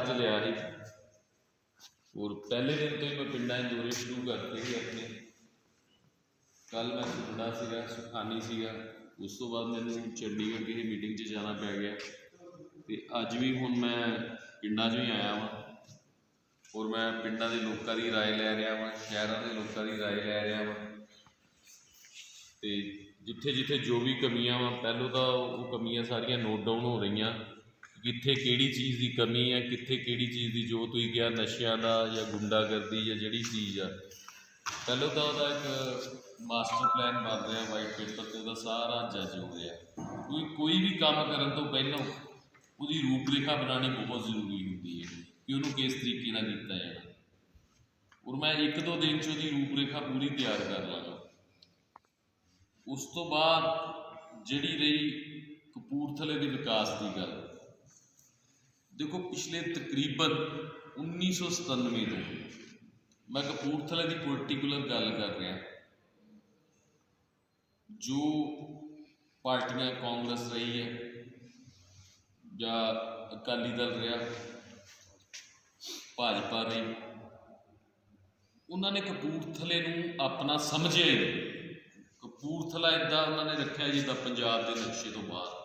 Official ਤੌਰ ਤੇ ਕੱਲ ਚਾਰਜ ਲਿਆ ਸੀ ਔਰ ਪਹਿਲੇ ਦਿਨ ਤੋਂ ਹੀ ਮੈਂ ਪਿੰਡਾਂ 'ਚ ਦੌਰੇ ਸ਼ੁਰੂ ਕਰਤੇ ਸੀ ਆਪਣੇ ਕੱਲ ਮੈਂ ਸੁਖਨਾ ਸੀਗਾ ਸੁਖਾਨੀ ਸੀਗਾ ਉਸ ਤੋਂ ਬਾਅਦ ਮੈਨੂੰ ਚੰਡੀਗੜ੍ਹ ਕਿਸੇ ਮੀਟਿੰਗ 'ਚ ਜਾਣਾ ਪੈ ਗਿਆ ਤੇ ਅੱਜ ਵੀ ਹੁਣ ਮੈਂ ਪਿੰਡਾਂ 'ਚੋਂ ਹੀ ਆਇਆ ਵਾਂ ਔਰ ਮੈਂ ਪਿੰਡਾਂ ਦੇ ਲੋਕਾਂ ਦੀ رائے ਲੈ ਰਿਹਾ ਵਾਂ ਸ਼ਹਿਰਾਂ ਦੇ ਲੋਕਾਂ ਦੀ رائے ਲੈ ਰਿਹਾ ਵਾਂ ਤੇ ਜਿੱਥੇ ਜਿੱਥੇ ਜੋ ਵੀ ਕਮੀਆਂ ਵਾ ਪਹਿਲੋਂ ਤਾਂ ਉਹ ਕਮੀਆਂ ਸਾਰੀਆਂ ਨੋਟ ਡਾਊਨ ਹੋ ਰਹੀਆਂ ਕਿੱਥੇ ਕਿਹੜੀ ਚੀਜ਼ ਦੀ ਕਮੀ ਹੈ, ਕਿੱਥੇ ਕਿਹੜੀ ਚੀਜ਼ ਦੀ ਜੋ ਤੁਸੀਂ ਕਿਹਾ, ਨਸ਼ਿਆਂ ਦਾ ਜਾਂ ਗੁੰਡਾਗਰਦੀ ਜਾਂ ਜਿਹੜੀ ਚੀਜ਼ ਆ। ਪਹਿਲਾਂ ਤਾਂ ਉਹਦਾ ਇੱਕ ਮਾਸਟਰ ਪਲਾਨ ਬਣ ਰਿਹਾ ਵਾਈਟ ਪੇਪਰ ਤੇ, ਉਹਦਾ ਸਾਰਾ ਜੱਜ ਹੋ ਰਿਹਾ ਕੋਈ ਕੋਈ ਵੀ ਕੰਮ ਕਰਨ ਤੋਂ ਪਹਿਲਾਂ ਉਹਦੀ ਰੂਪਰੇਖਾ ਬਣਾਉਣੀ ਬਹੁਤ ਜ਼ਰੂਰੀ ਹੁੰਦੀ ਹੈ ਕਿ ਉਹਨੂੰ ਕਿਸ ਤਰੀਕੇ ਨਾਲ ਕੀਤਾ ਜਾਣਾ ਔਰ ਮੈਂ ਇੱਕ ਦੋ ਦਿਨ ਚ ਉਹਦੀ ਰੂਪਰੇਖਾ ਪੂਰੀ ਤਿਆਰ ਕਰ ਲਾਂਗਾ। ਉਸ ਤੋਂ ਬਾਅਦ ਜਿਹੜੀ ਰਹੀ ਕਪੂਰਥਲੇ ਦੇ ਵਿਕਾਸ ਦੀ ਗੱਲ ਦੇਖੋ ਪਿਛਲੇ ਤਕਰੀਬਨ 1997 ਤੋਂ ਮੈਂ ਕਪੂਰਥਲੇ ਦੀ ਪੋਲੀਟੀਕੂਲਰ ਗੱਲ ਕਰ ਰਿਹਾ। ਜੋ ਪਾਰਟੀਆਂ ਕਾਂਗਰਸ ਰਹੀ ਹੈ ਜਾਂ ਅਕਾਲੀ ਦਲ ਰਿਹਾ, ਭਾਜਪਾ ਰਹੀ, ਉਹਨਾਂ ਨੇ ਕਪੂਰਥਲੇ ਨੂੰ ਆਪਣਾ ਸਮਝਿਆ ਹੀ ਕਪੂਰਥਲਾ ਇਦਾਂ ਉਹਨਾਂ ਨੇ ਰੱਖਿਆ ਜਿੱਦਾਂ ਪੰਜਾਬ ਦੇ ਨਕਸ਼ੇ ਤੋਂ ਬਾਹਰ।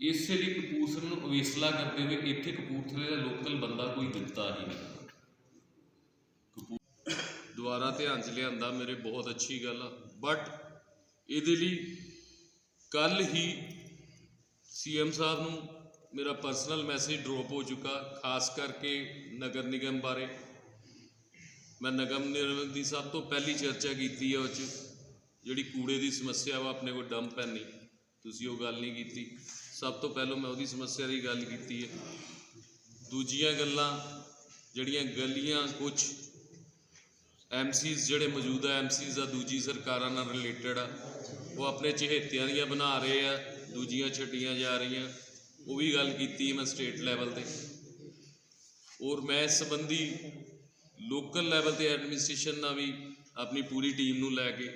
ਇਸੇ ਲਈ ਕਪੂਰਥਲੇ ਨੂੰ ਅਵੇਸਲਾ ਕਰਦੇ ਹੋਏ ਇੱਥੇ ਕਪੂਰਥਲੇ ਦਾ ਲੋਕਲ ਬੰਦਾ ਕੋਈ ਦਿੱਤਾ ਹੀ ਨਹੀਂ। ਕਪੂਰ ਦੁਬਾਰਾ ਧਿਆਨ ਚ ਲਿਆਂਦਾ, ਮੇਰੇ ਬਹੁਤ ਅੱਛੀ ਗੱਲ ਆ। ਬਟ ਇਹਦੇ ਲਈ ਕੱਲ ਹੀ ਸੀਐਮ ਸਾਹਿਬ ਨੂੰ ਮੇਰਾ ਪਰਸਨਲ ਮੈਸੇਜ ਡ੍ਰੌਪ ਹੋ ਚੁੱਕਾ, ਖਾਸ ਕਰਕੇ ਨਗਰ ਨਿਗਮ ਬਾਰੇ। ਮੈਂ ਨਗਮ ਨਿਗਮ ਦੀ ਸਭ ਤੋਂ ਪਹਿਲੀ ਚਰਚਾ ਕੀਤੀ ਹੈ ਉਹ 'ਚ, ਜਿਹੜੀ ਕੂੜੇ ਦੀ ਸਮੱਸਿਆ ਵਾ, ਆਪਣੇ ਕੋਲ ਡੰਪ ਹੈ ਨਹੀਂ। ਤੁਸੀਂ ਉਹ ਗੱਲ ਨਹੀਂ ਕੀਤੀ। ਸਭ ਤੋਂ ਪਹਿਲਾਂ ਮੈਂ ਉਹਦੀ ਸਮੱਸਿਆ ਦੀ ਗੱਲ ਕੀਤੀ ਹੈ। ਦੂਜੀਆਂ ਗੱਲਾਂ, ਜਿਹੜੀਆਂ ਗਲੀਆਂ ਕੁਝ ਐਮਸੀਜ਼ ਜਿਹੜੇ ਮੌਜੂਦਾ ਐਮਸੀਜ਼ ਆ, ਦੂਜੀ ਸਰਕਾਰਾਂ ਨਾਲ ਰਿਲੇਟਡ ਆ, ਉਹ ਆਪਣੇ ਚਹੇਤਿਆਂ ਦੀਆਂ ਬਣਾ ਰਹੇ ਆ, ਦੂਜੀਆਂ ਛੱਡੀਆਂ ਜਾ ਰਹੀਆਂ। ਉਹ ਵੀ ਗੱਲ ਕੀਤੀ ਮੈਂ ਸਟੇਟ ਲੈਵਲ ਤੇ। ਔਰ ਮੈਂ ਇਸ ਸੰਬੰਧੀ ਲੋਕਲ ਲੈਵਲ ਤੇ ਐਡਮਿਨਿਸਟ੍ਰੇਸ਼ਨ ਨਾਲ ਵੀ ਆਪਣੀ ਪੂਰੀ ਟੀਮ ਨੂੰ ਲੈ ਕੇ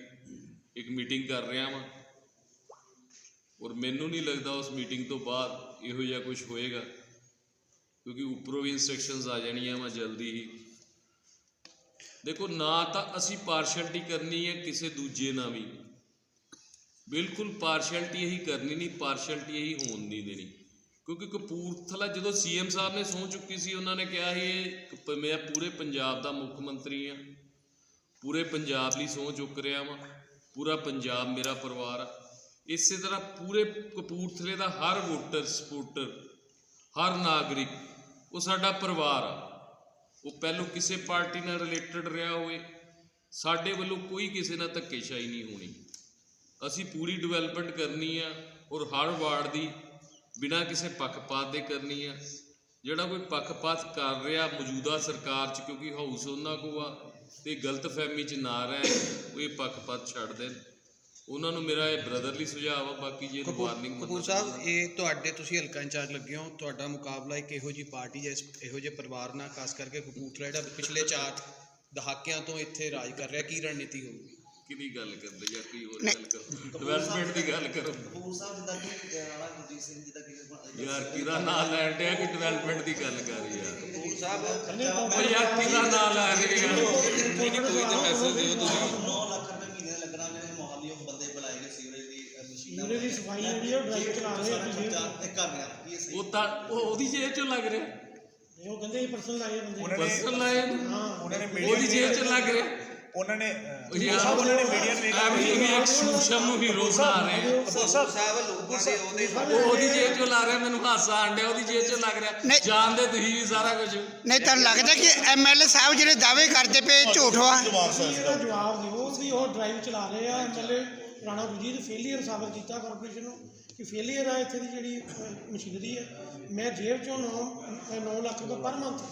ਇੱਕ ਮੀਟਿੰਗ ਕਰ ਰਿਹਾ ਵਾਂ। ਔਰ ਮੈਨੂੰ ਨਹੀਂ ਲੱਗਦਾ ਉਸ ਮੀਟਿੰਗ ਤੋਂ ਬਾਅਦ ਇਹੋ ਜਿਹਾ ਕੁਝ ਹੋਏਗਾ। ਕਿਉਂਕਿ ਉੱਪਰੋਂ ਵੀ ਇਨਸਟਰਕਸ਼ਨਸ ਆ ਜਾਣੀਆਂ ਵਾ ਜਲਦੀ ਹੀ। ਦੇਖੋ, ਨਾ ਤਾਂ ਅਸੀਂ ਪਾਰਸ਼ੈਲਿਟੀ ਕਰਨੀ ਹੈ ਕਿਸੇ ਦੂਜੇ ਨਾਲ ਵੀ। ਬਿਲਕੁਲ ਪਾਰਸ਼ੈਲਿਟੀ ਇਹੀ ਕਰਨੀ ਨਹੀਂ ਪਾਰਸ਼ੈਲਿਟੀ ਇਹੀ ਹੋਣ ਨਹੀਂ ਦੇਣੀ। ਕਿਉਂਕਿ ਕਪੂਰਥਲਾ ਜਦੋਂ ਸੀਐਮ ਸਾਹਿਬ ਨੇ ਸਹੁੰ ਚੁੱਕੀ ਸੀ, ਉਹਨਾਂ ਨੇ ਕਿਹਾ ਸੀ ਇਹ ਮੈਂ ਪੂਰੇ ਪੰਜਾਬ ਦਾ ਮੁੱਖ ਮੰਤਰੀ ਆ ਪੂਰੇ ਪੰਜਾਬ ਲਈ ਸਹੁੰ ਚੁੱਕ ਰਿਹਾ ਵਾਂ। ਪੂਰਾ ਪੰਜਾਬ ਮੇਰਾ ਪਰਿਵਾਰ ਆ। ਇਸੇ ਤਰ੍ਹਾਂ ਪੂਰੇ ਕਪੂਰਥਲੇ ਦਾ ਹਰ ਵੋਟਰ ਸਪੋਰਟਰ ਹਰ ਨਾਗਰਿਕ, ਉਹ ਸਾਡਾ ਪਰਿਵਾਰ ਆ। ਉਹ ਪਹਿਲੋਂ ਕਿਸੇ ਪਾਰਟੀ ਨਾਲ ਰਿਲੇਟਡ ਰਿਹਾ ਹੋਵੇ, ਸਾਡੇ ਵੱਲੋਂ ਕੋਈ ਕਿਸੇ ਨਾਲ ਧੱਕੇਸ਼ਾਹੀ ਨਹੀਂ ਹੋਣੀ। ਅਸੀਂ ਪੂਰੀ ਡਿਵੈਲਪਮੈਂਟ ਕਰਨੀ ਆ ਔਰ ਹਰ ਵਾਰਡ ਦੀ ਬਿਨਾਂ ਕਿਸੇ ਪੱਖਪਾਤ ਦੇ ਕਰਨੀ ਆ। ਜਿਹੜਾ ਕੋਈ ਪੱਖਪਾਤ ਕਰ ਰਿਹਾ ਮੌਜੂਦਾ ਸਰਕਾਰ 'ਚ ਕਿਉਂਕਿ ਹਾਊਸ ਉਹਨਾਂ ਕੋ ਆ ਤੇ ਗਲਤਫਹਿਮੀ 'ਚ ਨਾ ਰਹਿ, ਉਹ ਇਹ ਪੱਖਪਾਤ ਛੱਡ ਦੇਣ। ਉਹਨਾਂ ਨੂੰ ਮੇਰਾ ਇਹ ਬ੍ਰਦਰਲੀ ਸੁਝਾਅ ਆ ਬਾਕੀ ਜੇ ਵਾਰਨਿੰਗ ਕਪੂਰ ਸਾਹਿਬ ਇਹ ਤੁਹਾਡੇ ਤੁਸੀਂ ਹਲਕਾ ਇੰਚਾਰਜ ਲੱਗੇ ਹੋ ਤੁਹਾਡਾ ਮੁਕਾਬਲਾ ਇੱਕ ਇਹੋ ਜੀ ਪਾਰਟੀ ਜਾਂ ਇਹੋ ਜਿਹੇ ਪਰਿਵਾਰ ਨਾਲ ਖਾਸ ਕਰਕੇ ਕਪੂਰਥਲਾ ਜਿਹੜਾ ਪਿਛਲੇ 4 ਦਹਾਕਿਆਂ ਤੋਂ ਇੱਥੇ ਰਾਜ ਕਰ ਰਿਹਾ ਕੀ ਰਣਨੀਤੀ ਹੋਊਗੀ ਕਿਹਦੀ ਗੱਲ ਕਰਦੇ ਜਾਂ ਕੀ ਹੋਰ ਗੱਲ ਕਰੋ ਡਿਵੈਲਪਮੈਂਟ ਦੀ ਗੱਲ ਕਰੋ ਕਪੂਰ ਸਾਹਿਬ ਜਿੱਦਾਂ ਕਿ ਰਾਣਾ ਗੁਰਜੀਤ ਸਿੰਘ ਜਿੱਦਾਂ ਕਿ ਯਾਰ ਕਿਹਦਾ ਨਾਂ ਲੈਣ ਡਿਆ ਕਿ ਡਿਵੈਲਪਮੈਂਟ ਦੀ ਗੱਲ ਕਰ ਰਹੀ ਯਾਰ ਕਪੂਰ ਸਾਹਿਬ ਯਾਰ ਕਿਹਦਾ ਨਾਂ ਲੈ ਰਹੇ ਯਾਰ ਕੋਈ ਤੇ ਪੈਸੇ ਦਿਓ ਤੁਸੀਂ 9 ਲੱਖ ਰੁਪਏ ਮਹੀਨੇ ਦਾ ਲੱਗਣਾ ਜਿਹੜੇ ਮੋਹਾਲੀ ਉਹ ਬੰਦੇ ਬੁਲਾਏ ਗਏ ਸੀਵਰੇਜ ਦੀ ਅਹ, ਮਸ਼ੀਨਾਂ ਸੀਵਰੇਜ ਦੀ ਸਫ਼ਾਈ ਜਿਹੜੀ ਆ ਉਹ ਡਰਾਈਵਰ ਚਲਾ ਰਹੇ ਆ ਸਾਰਾ ਤੁਸੀਂ। ਖਰਚਾ ਇਹ ਕਰ ਰਿਹਾ ਕੀ ਇਹ ਸਹੀ। ਉਹ ਤਾਂ ਉਹ ਉਹਦੀ ਜੇਬ ਚੋਂ ਲੱਗ ਰਿਹਾ। ਇਹ ਉਹ ਕਹਿੰਦੇ ਇਹ ਪਰਸਨਲ ਆਏ ਬੰਦੇ। ਪਰਸਨਲ ਲਾਇਆ ਉਹਨਾਂ ਨੇ ਉਹਦੀ ਜੇਬ ਚੋਂ ਲੱਗ ਰਿਹਾ। ਉਹਨਾਂ ਨੇ ਅਹ, ਉਹ ਯਾਰ ਉਹਨਾਂ ਨੇ ਮੀਡੀਆ ਨੂੰ ਐਵੇਂ ਵੀ ਇੱਕ ਸ਼ੂਸ਼ਮ ਨੂੰ ਹੀਰੋ ਬਣਾ ਰਹੇ ਆ। ਕਪੂਰ ਸਾਹਿਬ ਲੋਕਾਂ ਦੇ ਉਹਦੇ ਉਹ ਉਹਦੀ ਜੇਬ ਚੋਂ ਲੱਗ ਰਿਹਾ ਮੈਨੂੰ ਹਾਸਾ ਆਂਡਿਆ ਉਹਦੀ ਜੇਬ ਚੋਂ ਲੱਗ ਰਿਹਾ। ਨਹੀਂ। ਜਾਣਦੇ ਤੁਸੀਂ ਵੀ ਸਾਰਾ ਕੁਝ ਨਹੀਂ ਤੁਹਾਨੂੰ ਲੱਗਦਾ ਕਿ ਐਮਐਲਏ ਸਾਹਿਬ ਜਿਹੜੇ ਦਾਅਵੇ ਕਰਦੇ ਪਏ ਝੂਠ ਵਾ? ਜਵਾਬ ਦਿਓ ਵੀ ਉਹ ਡਰਾਈਵ ਚਲਾ ਰਹੇ ਆ ਐਮਐਲਏ ਰਾਣਾ ਗੁਰਜੀਤ ਫੇਲੀਅਰ ਸਾਬਤ ਕੀਤਾ ਕਾਰਪੋਰੇਸ਼ਨ ਨੂੰ ਕਿ ਫੇਲੀਅਰ ਆ ਇੱਥੇ ਦੀ ਜਿਹੜੀ ਮਸ਼ੀਨਰੀ ਹੈ। ਮੈਂ ਜੇਬ ਚੋਂ 9 9 ਲੱਖ ਰੁਪਏ ਪਰ ਮੰਥ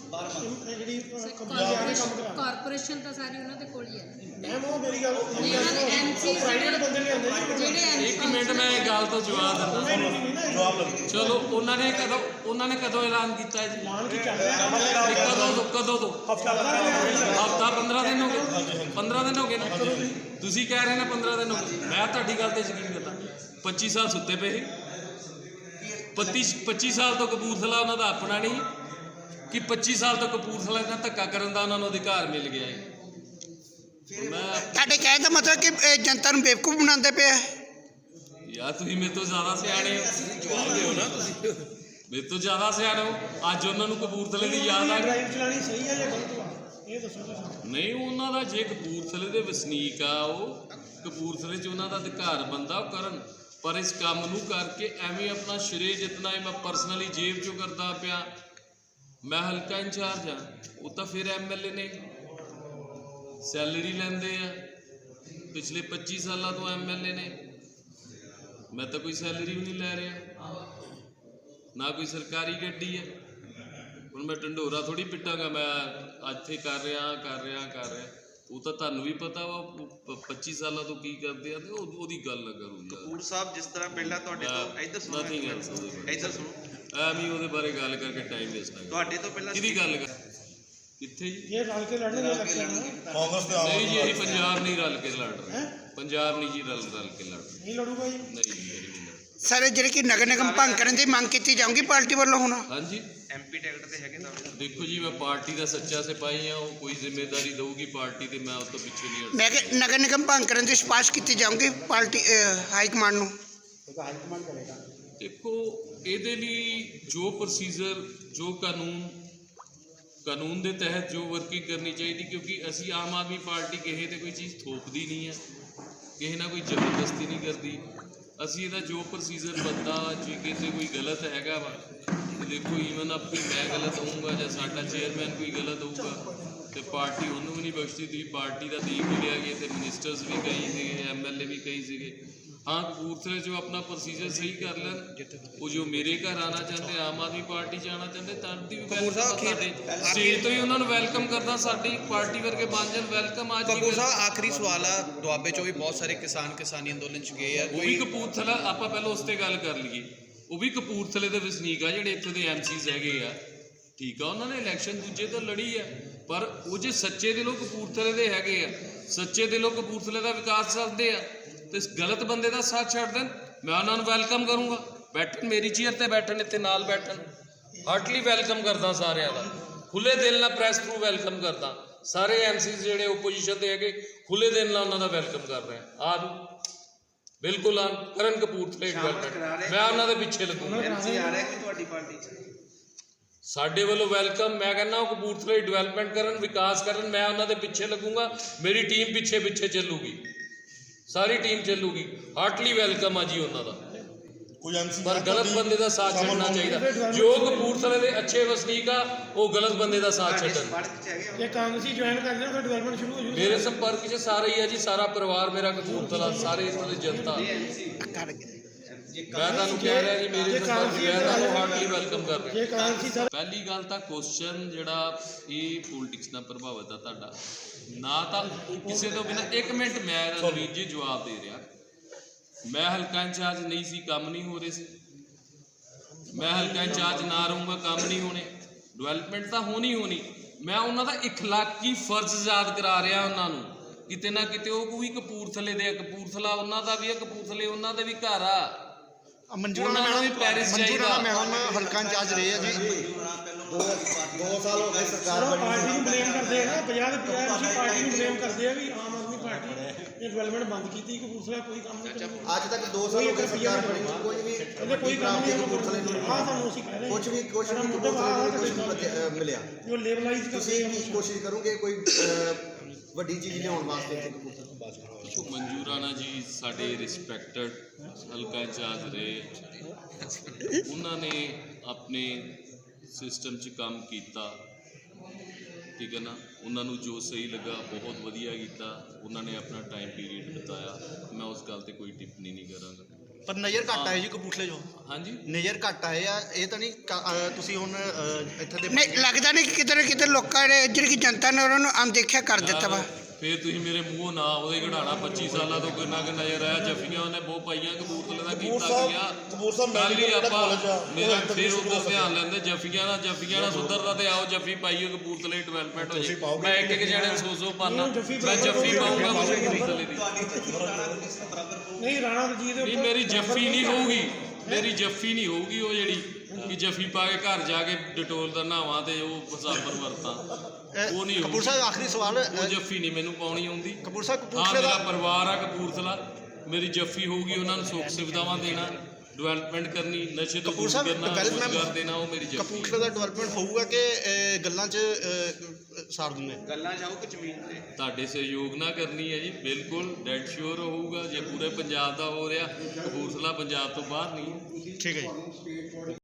ਜਿਹੜੀ ਕੰਪਨੀ ਆ ਰਹੀ ਕੰਮ ਕਰਾ ਕਾਰਪੋਰੇਸ਼ਨ ਤਾਂ ਸਾਰੀ ਉਹਨਾਂ ਦੇ ਕੋਲ ਹੀ ਹੈ। ਮੈਂ ਉਹ ਮੇਰੀ ਗੱਲ ਨਹੀਂ, MC ਪ੍ਰਾਈਵੇਟ ਜਿਹੜੇ ਇੱਕ ਮਿੰਟ ਮੈਂ ਇਹ ਗੱਲ ਤੋਂ ਜਵਾਬ ਦਿੰਦਾ। ਚਲੋ ਉਹਨਾਂ ਨੇ ਕਦੋਂ ਉਹਨਾਂ ਨੇ ਕਦੋਂ ਐਲਾਨ ਕੀਤਾ ਹੈ ਜੀ ਕੀ ਚੱਲ ਰਿਹਾ? ਕਦੋਂ ਤੋਂ ਕਦੋਂ ਤੋਂ ਹਫਤਾ ਹਫਤਾ 15 ਦਿਨ ਹੋ ਗਏ। 15 ਦਿਨ ਹੋ ਗਏ ਨਾ। ਤੁਸੀਂ ਕਹਿ ਰਹੇ ਨੇ 15 ਦਿਨ ਹੋ ਗਏ। ਮੈਂ ਤੁਹਾਡੀ ਗੱਲ ਤੇ ਯਕੀਨ ਕਰਦਾ। 25 ਸਾਲ ਸੁੱਤੇ ਪਏ ਸੀ। 25 25 ਸਾਲ ਤੋਂ ਕਪੂਰਥਲਾ ਉਹਨਾਂ ਦਾ ਆਪਣਾ ਨਹੀਂ। ਕਿ 25 ਸਾਲ ਤੋਂ ਕਪੂਰਥਲਾ ਨਾਲ ਧੱਕਾ ਕਰਨ ਦਾ ਉਹਨਾਂ ਨੂੰ ਅਧਿਕਾਰ ਮਿਲ ਗਿਆ ਹੈ। ਤੁਹਾਡੇ ਕਹਿਣ ਦਾ ਮਤਲਬ ਕਿ ਇਹ ਜਨਤਾ ਨੂੰ ਬੇਵਕੂਫ ਬਣਾਉਂਦੇ ਪਏ ਆ? ਯਾਰ ਤੁਸੀਂ ਮੇਰੇ ਤੋਂ ਜ਼ਿਆਦਾ ਸਿਆਣੇ ਹੋ। ਜਵਾਬ ਦਿਓ ਨਾ ਤੁਸੀਂ। ਮੇਰੇ ਤੋਂ ਜ਼ਿਆਦਾ ਸਿਆਣੇ ਹੋ। ਅੱਜ ਉਹਨਾਂ ਨੂੰ ਕਪੂਰਥਲੇ ਦੀ ਯਾਦ ਆ ਗਈ। ਡਰਾਈਵ ਚਲਾਣੀ ਸਹੀ ਹੈ ਜਾਂ ਗਲਤ ਵਾ ਇਹ ਦੱਸੋ ਤੁਸੀਂ ਨਹੀਂ ਉਹਨਾਂ ਦਾ ਜੇ ਕਪੂਰਥਲੇ ਦੇ ਵਸਨੀਕ ਆ ਉਹ ਕਪੂਰਥਲੇ 'ਚ ਉਹਨਾਂ ਦਾ ਅਧਿਕਾਰ ਬੰਦਾ ਉਹ ਕਰਨ। ਪਰ ਇਸ ਕੰਮ ਨੂੰ ਕਰਕੇ ਐਵੇਂ ਆਪਣਾ ਸ਼ਰੇ ਜਿਤਨਾ ਹੀ ਮੈਂ ਪਰਸਨਲੀ ਜੇਬ 'ਚੋਂ ਕਰਦਾ ਪਿਆ। ਮੈਂ ਹਲਕਾ ਇੰਚਾਰਜ ਆ। ਉਹ ਤਾਂ ਫਿਰ ਐਮਐਲਏ ਨੇ। ਸੈਲਰੀ ਲੈਂਦੇ ਆ। ਪਿਛਲੇ 25 ਸਾਲਾਂ ਤੋਂ ਐਮਐਲਏ ਨੇ। ਮੈਂ ਤਾਂ ਕੋਈ ਸੈਲਰੀ ਵੀ ਨਹੀਂ ਲੈ ਰਿਹਾ। ਨਾ ਕੋਈ ਸਰਕਾਰੀ ਗੱਡੀ ਹੈ ਹੁਣ ਮੈਂ ਢੰਡੋਰਾ ਥੋੜੀ ਪਿੱਟਾਂਗਾ। ਮੈਂ ਇੱਥੇ ਕਰ ਰਿਹਾ ਕਰ ਰਿਹਾ ਕਰ ਰਿਹਾ। ਉਹ ਤਾਂ ਤੁਹਾਨੂੰ ਵੀ ਪਤਾ ਵਾ ਉਹ ਪ- 25 ਸਾਲਾਂ ਤੋਂ ਕੀ ਕਰਦੇ ਆ ਤੇ ਉਹ ਉਹਦੀ ਗੱਲ ਨਾ ਕਰੋ ਯਾਰ। ਕਪੂਰ ਸਾਹਿਬ ਜਿਸ ਤਰ੍ਹਾਂ ਪਹਿਲਾਂ ਤੁਹਾਡੇ ਤੋਂ ਇੱਧਰ ਸੁਣੋ Nothing else। ਇੱਧਰ ਸੁਣੋ। ਐਵੇਂ ਉਹਦੇ ਬਾਰੇ ਗੱਲ ਕਰਕੇ ਟਾਈਮ ਵੇਸਟ ਨਾ ਕਰੋ। ਤੁਹਾਡੇ ਤੋਂ ਪਹਿਲਾਂ ਕਿਹਦੀ ਗੱਲ ਕਰ ਕਿੱਥੇ ਜੀ? ਇਹ ਰਲ ਕੇ ਲੜਨਗੇ ਇਲੈਕਸ਼ਨ ਕਾਂਗਰਸ ਤੇ ਆਮ ਨਹੀਂ ਜੀ ਅਸੀਂ ਪੰਜਾਬ ਨਹੀਂ ਰਲ ਕੇ ਲੜ ਰਹੇ। ਪੰਜਾਬ ਨਹੀਂ ਜੀ ਰਲ ਰਲ ਕੇ ਲੜ ਰਹੇ। ਨਹੀਂ ਲੜੂਗਾ ਜੀ। ਨਹੀਂ ਜੀ ਮੇਰੀ ਨਹੀਂ ਲੜ ਸਰ ਜਿਹੜੇ ਕਿ ਨਗਰ ਨਿਗਮ ਭੰਗ ਕਰਨ ਦੀ ਮੰਗ ਕੀਤੀ ਜਾਊਗੀ ਪਾਰਟੀ ਵੱਲੋਂ ਹੁਣ? ਹਾਂਜੀ। ਐਮਪੀ ਟਿਕਟ ਤੇ ਹੈਗੇ ਤਾਂ। ਦੇਖੋ ਜੀ ਮੈਂ ਪਾਰਟੀ ਦਾ ਸੱਚਾ ਸਿਪਾਹੀ ਆ ਉਹ ਕੋਈ ਜ਼ਿੰਮੇਵਾਰੀ ਦਊਗੀ ਪਾਰਟੀ ਤੇ ਮੈਂ ਉਸ ਤੋਂ ਪਿੱਛੇ ਨਹੀਂ ਹਟ ਮੈਂ ਕਿ ਨਗਰ ਨਿਗਮ ਭੰਗ ਕਰਨ ਦੀ ਸਿਫਾਰਿਸ਼ ਕੀਤੀ ਜਾਊਗੀ ਪਾਰਟੀ ਅਹ, ਹਾਈ ਕਮਾਂਡ ਨੂੰ? ਦੇਖੋ ਇਹਦੇ ਲਈ ਜੋ ਪ੍ਰੋਸੀਜਰ ਜੋ ਕਾਨੂੰਨ ਕਾਨੂੰਨ ਦੇ ਤਹਿਤ ਜੋ ਵਰਕਿੰਗ ਕਰਨੀ ਚਾਹੀਦੀ, ਕਿਉਂਕਿ ਅਸੀਂ ਆਮ ਆਦਮੀ ਪਾਰਟੀ ਕਿਸੇ ਤੇ ਕੋਈ ਚੀਜ਼ ਥੋਪਦੀ ਨਹੀਂ ਹੈ, ਕਿਸੇ ਨਾਲ ਕੋਈ ਜ਼ਬਰਦਸਤੀ ਨਹੀਂ ਕਰਦੀ। ਅਸੀਂ ਇਹਦਾ ਜੋ ਪ੍ਰੋਸੀਜਰ ਬੰਦਾ ਜੇ ਕਿਤੇ ਕੋਈ ਗਲਤ ਹੈਗਾ ਵਾ ਦੇਖੋ ਈਵਨ ਆਪਣੀ ਮੈਂ ਗਲਤ ਹੋਊਗਾ ਜਾਂ ਸਾਡਾ ਚੇਅਰਮੈਨ ਕੋਈ ਗਲਤ ਹੋਊਗਾ, ਤੇ ਪਾਰਟੀ ਉਹਨੂੰ ਵੀ ਨਹੀਂ ਬਖਸ਼ਦੀ। ਤੁਸੀਂ ਪਾਰਟੀ ਦਾ ਦੇਖ ਹੀ ਲਿਆ ਕਿ ਤੇ ਮਿਨਿਸਟਰਸ ਵੀ ਕਈ ਸੀਗੇ ਐਮਐਲਏ ਵੀ ਕਈ ਸੀਗੇ। ਹਾਂ ਕਪੂਰਥਲੇ ਜੋ ਆਪਣਾ ਪ੍ਰੋਸੀਜਰ ਸਹੀ ਕਰ ਲੈਣ ਉਹ ਜੋ ਮੇਰੇ ਘਰ ਆਣਾ ਚਾਹੁੰਦੇ ਆਮ ਆਦਮੀ ਪਾਰਟੀ ਚ ਚਾਹੁੰਦੇ ਤਾਂ ਦੀ ਵੀ ਵੈਲਕਮ ਸਾਡੇ ਸਟੇਜ ਤੋਂ ਹੀ ਉਹਨਾਂ ਨੂੰ ਵੈਲਕਮ ਕਰਦਾ ਸਾਡੀ ਪਾਰਟੀ ਵਰਗੇ ਬਣ ਜਾਣ ਵੈਲਕਮ ਅੱਜ ਕਪੂਰ ਸਾਹਿਬ ਆਖਰੀ ਸਵਾਲ ਆ ਦੁਆਬੇ ਚੋਂ ਵੀ ਬਹੁਤ ਸਾਰੇ ਕਿਸਾਨ ਕਿਸਾਨੀ ਅੰਦੋਲਨ ਚ ਗਏ ਆ ਉਹ ਵੀ ਕਪੂਰਥਲਾ ਆਪਾਂ ਪਹਿਲਾਂ ਉਸ ਤੇ ਗੱਲ ਕਰ ਲਈਏ। ਉਹ ਵੀ ਕਪੂਰਥਲੇ ਦੇ ਵਸਨੀਕ ਆ ਜਿਹੜੇ ਇੱਥੇ ਦੇ ਐਮਸੀਜ਼ ਹੈਗੇ ਆ। ਠੀਕ ਆ ਉਹਨਾਂ ਨੇ ਇਲੈਕਸ਼ਨ ਦੂਜੇ ਤੋਂ ਲੜੀ ਆ। ਪਰ ਉਹ ਜੇ ਸੱਚੇ ਦਿਲੋਂ ਕਪੂਰਥਲੇ ਦੇ ਹੈਗੇ ਆ ਸੱਚੇ ਦਿਲੋਂ ਕਪੂਰਥਲੇ ਦਾ ਵਿਕਾਸ ਚਾਹੁੰਦੇ ਆ ਤੇ ਗਲਤ ਬੰਦੇ ਦਾ ਸਾਥ ਛੱਡ ਦੇਣ ਮੈਂ ਉਹਨਾਂ ਨੂੰ ਵੈਲਕਮ ਕਰੂੰਗਾ। ਬੈਠਣ ਮੇਰੀ ਚੇਅਰ ਤੇ ਬੈਠਣ ਇੱਥੇ ਨਾਲ ਬੈਠਣ। ਹਾਰਟਲੀ ਵੈਲਕਮ ਕਰਦਾ ਸਾਰਿਆਂ ਦਾ। ਖੁੱਲੇ ਦਿਲ ਨਾਲ ਪ੍ਰੈਸ ਥਰੂ ਵੈਲਕਮ ਕਰਦਾ। ਸਾਰੇ ਐਮਸੀਜ਼ ਜਿਹੜੇ ਓਪੋਜੀਸ਼ਨ ਦੇ ਹੈਗੇ ਖੁੱਲੇ ਦਿਲ ਨਾਲ ਉਹਨਾਂ ਦਾ ਵੈਲਕਮ ਕਰ ਰਹੇ ਆ। ਆ। ਬਿਲਕੁਲ ਆ। ਕਰਨ ਕਪੂਰਥਲੇ ਡਿਵੈਲਪਮੈਂਟ ਮੈਂ ਉਹਨਾਂ ਦੇ ਪਿੱਛੇ ਲੱਗੂੰਗਾ। ਐਮਸੀ ਆ ਰਿਹਾ ਕਿ ਤੁਹਾਡੀ ਪਾਰਟੀ ਚ? ਸਾਡੇ ਵੱਲੋਂ ਵੈਲਕਮ ਮੈਂ ਕਹਿੰਦਾ ਉਹ ਕਪੂਰਥਲੇ ਡਿਵੈਲਪਮੈਂਟ ਕਰਨ ਵਿਕਾਸ ਕਰਨ ਮੈਂ ਉਹਨਾਂ ਦੇ ਪਿੱਛੇ ਲੱਗੂੰਗਾ। ਮੇਰੀ ਟੀਮ ਪਿੱਛੇ ਪਿੱਛੇ ਚੱਲੂਗੀ। ਸਾਰੀ ਟੀਮ ਚੱਲੂਗੀ। ਹਾਰਟਲੀ ਵੈਲਕਮ ਆ ਜੀ ਉਹਨਾਂ ਦਾ। ਕੋਈ ਐਮਸੀ ਪਰ ਗਲਤ ਬੰਦੇ ਦਾ ਸਾਥ ਛੱਡਣਾ ਚਾਹੀਦਾ। ਜੋ ਕਪੂਰਥਲੇ ਦੇ ਅੱਛੇ ਵਸਨੀਕ ਆ ਉਹ ਗਲਤ ਬੰਦੇ ਦਾ ਸਾਥ ਛੱਡਣ। ਸੰਪਰਕ ਚ ਹੈਗੇ ਹੋ? ਜੇ ਕਾਂਗਰਸੀ ਜੁਆਇਨ ਕਰ ਜਾਣ ਤਾਂ ਡਿਵੈਲਪਮੈਂਟ ਸ਼ੁਰੂ ਹੋ ਜੂਗੀ। ਮੇਰੇ ਸੰਪਰਕ 'ਚ ਸਾਰੇ ਹੀ ਆ ਜੀ ਸਾਰਾ ਪਰਿਵਾਰ ਮੇਰਾ ਕਪੂਰਥਲਾ ਸਾਰੇ ਇੱਥੋਂ ਦੀ ਜਨਤਾ। ਮੈਂ ਤੁਹਾਨੂੰ ਕਹਿ ਰਿਹਾ ਜੀ ਮੇਰੇ ਸੰਪਰਕ 'ਚ ਮੈਂ ਤੁਹਾਨੂੰ ਹਾਰਟਲੀ ਵੈਲਕਮ ਕਰ ਰਿਹਾ। ਜੇ ਕਾਂਗਰਸੀ ਸਰ ਪਹਿਲੀ ਗੱਲ ਤਾਂ ਕੁਐਸਚਨ ਜਿਹੜਾ ਇਹ ਪੋਲਿਟਿਕਸ ਨਾਲ ਪ੍ਰਭਾਵਿਤ ਆ ਤੁਹਾਡਾ। ਨਾ ਤਾਂ ਕਿਸੇ ਤੋਂ ਬਿਨਾ ਇੱਕ ਮਿੰਟ ਮੈਂ ਰਣਵੀਰ ਜੀ ਜਵਾਬ ਦੇ ਰਿਹਾ ਮੈਂ ਹਲਕਾ ਇੰਚਾਰਜ ਨਹੀਂ ਸੀ ਕੰਮ ਨਹੀਂ ਹੋ ਰਹੇ ਸੀ ਮੈਂ ਹਲਕਾ ਇੰਚਾਰਜ ਨਾ ਰਹੂੰਗਾ ਕੰਮ ਨਹੀਂ ਹੋਣੇ ਡਿਵੈਲਪਮੈਂਟ ਤਾਂ ਹੋਣੀ ਹੋਣੀ ਮੈਂ ਉਹਨਾਂ ਦਾ اخلاقی ਫਰਜ਼ ਯਾਦ ਕਰਾ ਰਿਹਾ ਉਹਨਾਂ ਨੂੰ ਕਿਤੇ ਨਾ ਕਿਤੇ ਉਹ ਕੋਈ ਕਪੂਰਥਲੇ ਦੇ ਆ, ਕਪੂਰਥਲਾ ਉਹਨਾਂ ਦਾ ਵੀ ਆ ਕਪੂਰਥਲੇ ਉਹਨਾਂ ਦੇ ਵੀ ਘਰ ਆ ਮਨਜੂਰਾ ਉਹਨਾਂ ਨੂੰ ਵੀ ਮੈਡਮ ਪੈਰਿਸ ਮਨਜੂਰਾ ਚਾਹੀਦਾ। ਮੈਡਮ ਹਲਕਾ ਇੰਚਾਰਜ ਰਹੇ ਆ ਜੀ ਚਲੋ ਪਾਰਟੀ ਨੂੰ ਬਲੇਮ ਕਰਦੇ ਆ ਨਾ 50 ਦੇ 50 ਅਸੀਂ ਪਾਰਟੀ ਨੂੰ ਬਲੇਮ ਕਰਦੇ ਆ ਵੀ ਆਮ ਆਦਮੀ ਪਾਰਟੀ ਨੇ ਡਿਵੈਲਪਮੈਂਟ ਬੰਦ ਕੀਤੀ ਕਪੂਰਥਲਾ ਕੋਈ ਕੰਮ ਨਹੀਂ ਕਰਦਾ ਅੱਜ ਤੱਕ 2 ਸਾਲ ਹੋ ਗਏ ਸਰਕਾਰ ਬਣੀ ਕੋਈ ਵੀ ਇਹਦੇ ਕੋਈ ਕੰਮ ਨਹੀਂ ਕਪੂਰਥਲੇ ਨੂੰ ਆ ਤੁਹਾਨੂੰ ਅਸੀਂ ਕਹਿ ਰਹੇ ਕੁਝ ਵੀ ਕੁਝ ਵੀ ਕਪੂਰਥਲੇ ਨੂੰ ਮਿਲਿਆ। ਜੋ ਲੇਬਲਾਈਜ਼ ਕਰਦੇ ਤੁਸੀਂ ਕੋਸ਼ਿਸ਼ ਕਰੋਗੇ ਕੋਈ ਵੱਡੀ ਚੀਜ਼ ਲਿਆਉਣ ਵਾਸਤੇ ਇੱਥੇ ਕਪੂਰਥਲੇ ਮਨਜੂਰ ਰਾਣਾ ਜੀ ਸਾਡੇ ਰਿਸਪੈਕਟਡ ਹਲਕਾ ਇੰਚਾਰਜ ਰਹੇ। ਉਹਨਾਂ ਨੇ ਆਪਣੇ ਸਿਸਟਮ 'ਚ ਕੰਮ ਕੀਤਾ ਠੀਕ ਹੈ ਨਾ? ਉਹਨਾਂ ਨੂੰ ਜੋ ਸਹੀ ਲੱਗਾ ਬਹੁਤ ਵਧੀਆ ਕੀਤਾ ਉਹਨਾਂ ਨੇ ਆਪਣਾ ਟਾਈਮ ਪੀਰੀਅਡ ਬਿਤਾਇਆ। ਮੈਂ ਉਸ ਗੱਲ ਤੇ ਕੋਈ ਟਿੱਪਣੀ ਨਹੀਂ ਕਰਾਂਗਾ। ਪਰ ਨਜ਼ਰ ਘੱਟ ਆਏ ਜੀ ਕਪੂਰਥਲੇ ਜੋ ਹਾਂਜੀ? ਨਜ਼ਰ ਘੱਟ ਆਏ ਆ ਇਹ ਤਾਂ ਨਹੀਂ ਕ- ਅਹ, ਤੁਸੀਂ ਹੁਣ ਅਹ, ਇੱਥੇ ਦੇ ਨਹੀਂ ਲੱਗਦਾ ਨਹੀਂ ਕਿ ਕਿਤੇ ਨਾ ਕਿਤੇ ਲੋਕਾਂ ਨੇ ਜਿਹੜੀ ਕਿ ਜਨਤਾ ਨੇ ਉਹਨਾਂ ਨੂੰ ਅਣਦੇਖਿਆ ਕਰ ਦਿੱਤਾ ਵਾ। ਫੇਰ ਤੁਸੀਂ ਮੇਰੇ ਮੂੰਹੋਂ ਨਾ ਉਹਦੇ ਘੜਾਣਾ 25 ਸਾਲਾਂ ਤੋਂ ਕਿੰਨਾ ਕਿ ਨਜ਼ਰ ਆਇਆ ਜੱਫੀਆਂ ਉਹਨੇ ਬਹੁਤ ਪਾਈਆਂ ਕਬੂਤਰ ਦਾ ਕੀਤਾ ਗਿਆ ਕਪੂਰ ਸਾਹਿਬ ਕੱਲ ਹੀ ਮੈਡੀਕਲ ਆਪਾਂ ਕਾਲਜ ਆ, ਮੇਰਾ ਉਹਦਾ ਫੇਰ ਉਧਰ ਧਿਆਨ ਲੈਂਦੇ ਜੱਫੀਆਂ ਨਾਲ ਜੱਫੀਆਂ ਨਾਲ ਸੁਧਰਦਾ ਤੇ ਆਓ ਜੱਫੀ ਪਾਈਓ ਕਪੂਰਥਲੇ ਡਿਵੈਲਪਮੈਂਟ ਹੋ ਜੇ। ਪਾਓਗੇ। ਮੈਂ ਇੱਕ ਇੱਕ ਜਣੇ ਨੂੰ ਸੌ ਸੌ ਪਾਣਾ ਮੈਂ ਜੱਫੀ ਪਾਉਂਗਾ। ਕਪੂਰਥਲੇ ਦੀ। ਤੁਹਾਡੀ ਰਾਣਾ ਬਰਾਬਰ ਪਊ ਨਹੀਂ ਰਾਣਾ ਰਣਜੀਤ ਦੇ ਨਹੀਂ ਮੇਰੀ ਜੱਫੀ ਨਹੀਂ ਹੋਊਗੀ। ਮੇਰੀ ਜੱਫੀ ਨਹੀਂ ਹੋਊਗੀ ਉਹ ਜਿਹੜੀ। ਕਿ ਜੱਫੀ ਪਾ ਕੇ ਘਰ ਜਾ ਕੇ ਡਟੋਲ ਦਾ ਨਹਾਵਾਂ ਤੇ ਉਹ ਸਾਬਣ ਵਰਤਾਂ। ਉਹ ਨਹੀਂ ਕਪੂਰ ਸਾਹਿਬ ਆਖਰੀ ਸਵਾਲ ਉਹ ਜੱਫੀ ਨਹੀਂ ਮੈਨੂੰ ਪਾਉਣੀ ਆਉਂਦੀ। ਕਪੂਰ ਸਾਹਿਬ ਕਪੂਰਥਲੇ ਦਾ ਪਰਿਵਾਰ ਆ ਕਪੂਰਥਲਾ। ਮੇਰੀ ਜੱਫੀ ਹੋਊਗੀ ਉਹਨਾਂ ਨੂੰ ਸੁੱਖ ਸੁਵਿਧਾਵਾਂ ਦੇਣਾ ਡਿਵੈਲਪਮੈਂਟ ਕਰਨੀ ਨਸ਼ੇ ਤੋਂ ਕਪੂਰ ਦੂਰ ਸਾਹਿਬ, ਕਰਨਾ ਰੋਜ਼ਗਾਰ ਦੇਣਾ ਉਹ ਮੇਰੀ ਜੱਫੀ ਕਪੂਰਥਲੇ ਦਾ ਡਿਵੈਲਪਮੈਂਟ ਹੋਊਗਾ ਕਿ ਗੱਲਾਂ 'ਚ ਸਾਰ ਦਿੰਦੇ? ਗੱਲਾਂ ਜਾਓ ਕਿ ਜ਼ਮੀਨ ਤੇ? ਤੁਹਾਡੇ ਸਹਿਯੋਗ ਨਾਲ ਕਰਨੀ ਹੈ ਜੀ ਬਿਲਕੁਲ ਡੈਡ ਸ਼ੋਰ ਹੋਊਗਾ ਜੇ ਪੂਰੇ ਪੰਜਾਬ ਦਾ ਹੋ ਰਿਹਾ ਕਪੂਰਥਲਾ ਪੰਜਾਬ ਤੋਂ ਬਾਹਰ ਨਹੀਂ। ਠੀਕ ਹੈ ਜੀ।